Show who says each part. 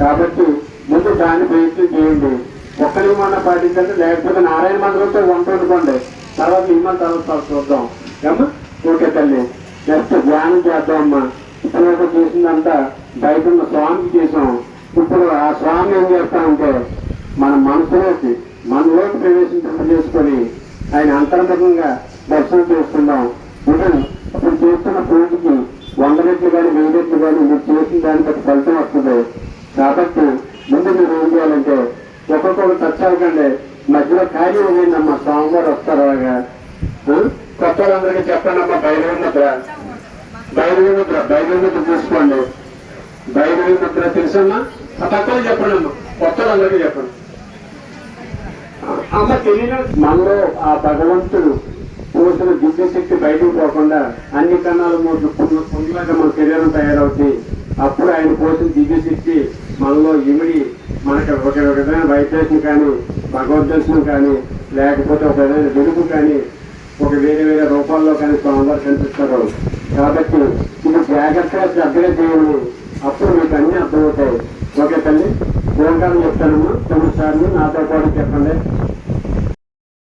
Speaker 1: కాబట్టి ముందు దాన్ని ప్రయత్నం చేయండి. ఒక్కరి మన పాటించండి లేకపోతే నారాయణ మంత్రంతో వంట వండుకోండి. తర్వాత మిమ్మల్ని తర్వాత చూద్దాం. ఏమ్మా? ఓకే తల్లి. నెక్స్ట్ ధ్యానం చేద్దాం అమ్మా. ఇప్పుడు చేసిందంతా బయట ఉన్న స్వామికి చేసాం. ఇప్పుడు ఆ స్వామి ఏం చేస్తామంటే మన మనసులోకి మనలోకి ప్రవేశించడం చేసుకొని ఆయన అంతర్ముఖంగా దర్శనం చేస్తున్నాం ఇప్పుడు చేస్తున్న పూజకి వంద కానీ వెయ్యి కానీ మీరు చేసిన దాన్ని బట్టి ఫలితం వస్తుంది. కాబట్టి ముందు మీరు ఏం చేయాలంటే ఒక్కొక్కరు టచ్ అవ్వకండి మధ్యలో ఖాళీ అయ్యిందమ్మా స్వామివారు వస్తారు అలాగా. ఆ? కొత్త వాళ్ళందరికీ చెప్పండమ్మా బయలుదేరి ముద్ర. బయలుదేరి ముద్ర బయలుదేరి ముద్ర తీసుకోండి బయలుదేరి ముద్ర తెలుసమ్మా? ఆ తక్కువ చెప్పండి అమ్మా కొత్త వాళ్ళందరికీ చెప్పండి అమ్మ తెలియదు మనలో ఆ భగవంతుడు మూసిన దివ్యశక్తి శక్తి బయటకు పోకుండా అన్ని కన్నాలు మూసిన పుంజులాగా మన శరీరం తయారవుతాయి అప్పుడు ఆయన కోసం దివ్యశక్తి మనలో ఇమిడి మనకు ఒక విధమైన వైద్యం కానీ భగవద్దర్శనం కానీ లేకపోతే ఒక విధమైన వెలుగు కానీ ఒక వేరే వేరే రూపాల్లో కానీ స్వామివారు కనిపిస్తారు. కాబట్టి ఇది జాగ్రత్తగా శ్రద్ధగా చేయండి. అప్పుడు మీకు అన్నీ అర్థమవుతాయి. ఓకే తల్లి ఓంకారం చెప్తానమ్మా. తొమ్మిది సార్లు నాతో పాటు చెప్పండి.